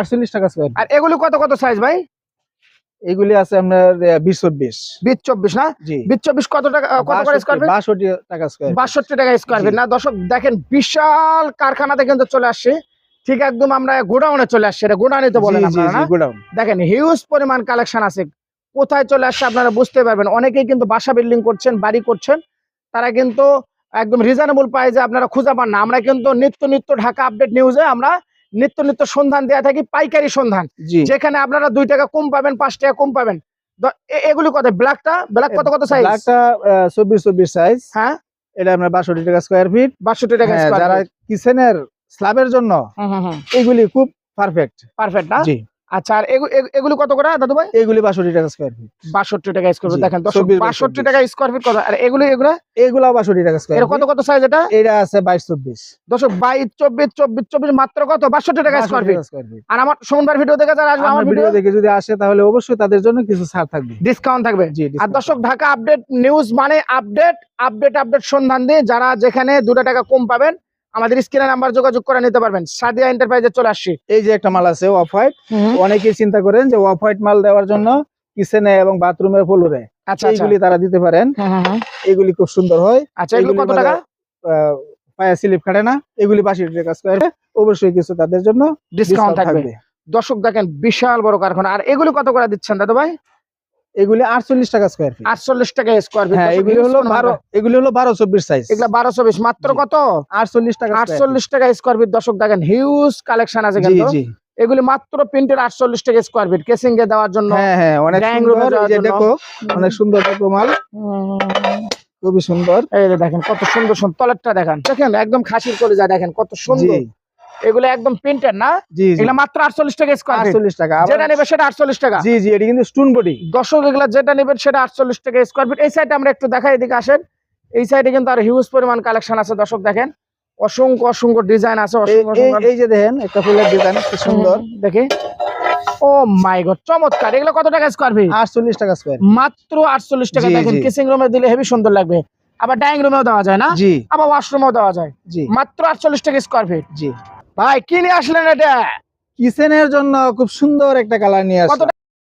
আটচল্লিশ টাকা স্কোয়ার আর এগুলি কত কত সাইজ ভাই? এগুলি আছে আপনার বিশ চব্বিশ। বিশ চব্বিশ না? বিশ চব্বিশ কত টাকা কত করে স্কোয়ার ফিট বাষট্টি টাকা স্কোয়ার বাষট্টি টাকা স্কোয়ার ফিট না? দর্শক দেখেন বিশাল কারখানাতে কিন্তু চলে আসছে। ঠিক একদম আমরা গোডাউনে চলে আসছি এটা গোডাউনে তো বলেন গোডাউন। দেখেন হিউজ পরিমাণ কালেকশন আছে। কোথায় চলে আসছে আপনারা বুঝতে পারবেন। অনেকেই কিন্তু বাসা বিল্ডিং করছেন বাড়ি করছেন। তারা কিন্তু একদম রিজনেবল যে আপনারা খুঁজে পান না। আমরা কিন্তু নিত্য নিত্য ঢাকা আপডেট নিউজে আমরা নিত্য নিত্য সন্ধান দেওয়া থাকি পাইকারি সন্ধান। যেখানে আপনারা দুই টাকা কম পাবেন পাঁচ টাকা কম পাবেন। এগুলি কত? ব্ল্যাকটা? ব্ল্যাক কত কত সাইজ ব্ল্যাকটা চব্বিশ চব্বিশ সাইজ হ্যাঁ। এটা আপনার বাষট্টি টাকা স্কোয়ার ফিট বাষট্টি টাকা হ্যাঁ, যারা কিচেনের স্ল্যাবের জন্য এইগুলি খুব পারফেক্ট পারফেক্ট না? জি। আচ্ছা আর এগু- এগু- এগুলি কত করে দাদু ভাই এগুলি বাষট্টি টাকা স্কোয়ার ফিট বাষট্টি টাকা স্কোয়ার ফিট দেখেন দশ 24 by বাষট্টি টাকা স্কোয়ার ফিট কত? আর এগুলো এগুলো? এগুলা বাষট্টি টাকা স্কোয়ার কত কত সাইজ এটা? এটা আছে বাইশ চব্বিশ। দশক বাইশ চব্বিশ চব্বিশ চব্বিশ মাত্র কত? বাষট্টি টাকা স্কোয়ার ফিট আর আমার সোমবার ভিডিও দেখে যারা আসবে আমার ভিডিও দেখে যদি আসে তাহলে অবশ্যই তাদের জন্য কিছু ছাড় থাকবে। ডিসকাউন্ট থাকবে। আর দর্শক ঢাকা আপডেট নিউজ মানে আপডেট আপডেট আপডেট সন্ধান দিয়ে যারা যেখানে দুটো টাকা কম পাবেন আমাদের স্ক্রিনে নাম্বার যোগাযোগ করে নিতে পারবেন। সাদিয়া এন্টারপ্রাইজে চলে আসছি। এই যে একটা মাল আছে অফ হোয়াইট অনেকেই চিন্তা করেন যে অফ হোয়াইট মাল দেওয়ার জন্য কিচেনে এবং বাথরুমের ফ্লোরে। আচ্ছা আচ্ছা। এইগুলি তারা দিতে পারেন। হুম, হুম, হুম। এগুলি খুব সুন্দর হয়। আচ্ছা এগুলো কত টাকা? পায়ে স্লিপ কাটে না। এগুলি বাষট্টি টাকা স্কোয়ার অবশ্যই কিছু তাদের জন্য ডিসকাউন্ট থাকবে। দর্শক দেখেন বিশাল বড় কারখানা। আর এগুলো কত করে দিচ্ছেন দাদা ভাই এগুলি আটচল্লিশ টাকা স্কোয়ার ফিট আটচল্লিশ টাকা স্কোয়ার ফিট হ্যাঁ এগুলি হলো বারো এগুলি হলো বারো চব্বিশ সাইজ এগুলা বারোশো বিশ মাত্র কত? আটচল্লিশ টাকা square feet। আটচল্লিশ টাকা স্কোয়ার ফিট দর্শক দেখেন হিউজ কালেকশন আছে জি কিন্তু। জি। এগুলি মাত্র প্রিন্টের আটচল্লিশ টাকা স্কোয়ার ফিট কেসিং এ দেওয়ার জন্য হ্যাঁ হ্যাঁ সুন্দর। দেখো অনেক সুন্দর দেখো মাল। খুবই সুন্দর। এই দেখেন কত সুন্দর সুন্দর তলেরটা দেখেন। দেখেন একদম খাসির করে যায় দেখেন কত সুন্দর। এগুলো একদম প্রিন্টের না? জি এগুলো মাত্র আটচল্লিশ টাকা স্কোয়ার টাকা যেটা নেবে সেটা আটচল্লিশ টাকা। জি জি এটি কিন্তু স্টোন বডি দর্শক এগুলা যেটা নেবেন সেটা আটচল্লিশ টাকা স্কোয়ার ফিট এই সাইডে আমরা একটু দেখাই এদিকে আসেন। এই সাইডে কিন্তু আর হিউজ পরিমাণ কালেকশন আছে দর্শক দেখেন। অসংখ্য অসংখ্য ডিজাইন আছে এই যে দেখেন একটা ফুলের ডিজাইন কি সুন্দর। দেখি। ও মাই গড চমৎকার। এগুলো কত টাকা স্কোয়ার ফিট আটচল্লিশ টাকা স্কোয়ার মাত্র আটচল্লিশ টাকা। জি, দেখেন জি। রুমে দিলে হেভি সুন্দর লাগবে। আবার ডাইনিং রুমেও দেওয়া যায় না? আবার ওয়াশরুমেও দেওয়া যায়। জি। মাত্র আটচল্লিশ টাকা স্কোয়ার ফিট জি। ভাই কি নিয়ে আসলেন এটা? কিচেনের জন্য খুব সুন্দর একটা কালার নিয়ে আসছে